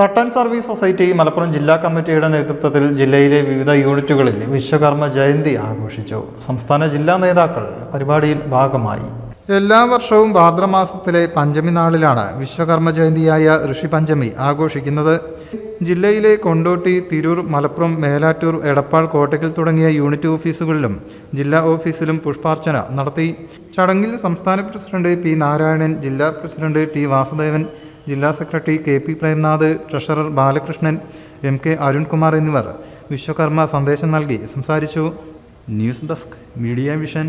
തട്ടൻ service society Malappuram ജില്ലാ കമ്മിറ്റിയുടെ നേതൃത്വത്തിൽ ജില്ലയിലെ വിവിധ യൂണിറ്റുകളിൽ വിശ്വകർമ്മ ജയന്തി ആഘോഷിച്ചു. സംസ്ഥാന ജില്ലാ നേതാക്കൾ പരിപാടിയിൽ ഭാഗമായി. എല്ലാ വർഷവും ഭാദ്രമാസത്തിലെ പഞ്ചമി നാളിലാണ് വിശ്വകർമ്മ ജയന്തിയായ ഋഷി പഞ്ചമി ആഘോഷിക്കുന്നത്. ജില്ലയിലെ കൊണ്ടോട്ടി തിരൂർ മലപ്പുറം മേലാറ്റൂർ എടപ്പാൾ കോട്ടയ്ക്കൽ തുടങ്ങിയ യൂണിറ്റ് ഓഫീസുകളിലും ജില്ലാ ഓഫീസിലും പുഷ്പാർച്ചന നടത്തി. ചടങ്ങിൽ സംസ്ഥാന പ്രസിഡന്റ് പി നാരായണൻ ജില്ലാ പ്രസിഡന്റ് ടി വാസുദേവൻ ജില്ലാ secretary K P Premnath treasurer Balakrishnan M K Arunkumar എന്നിവർ വിശ്വകർമ്മ സന്ദേശം നൽകി സംസാരിച്ചു. News desk media vision.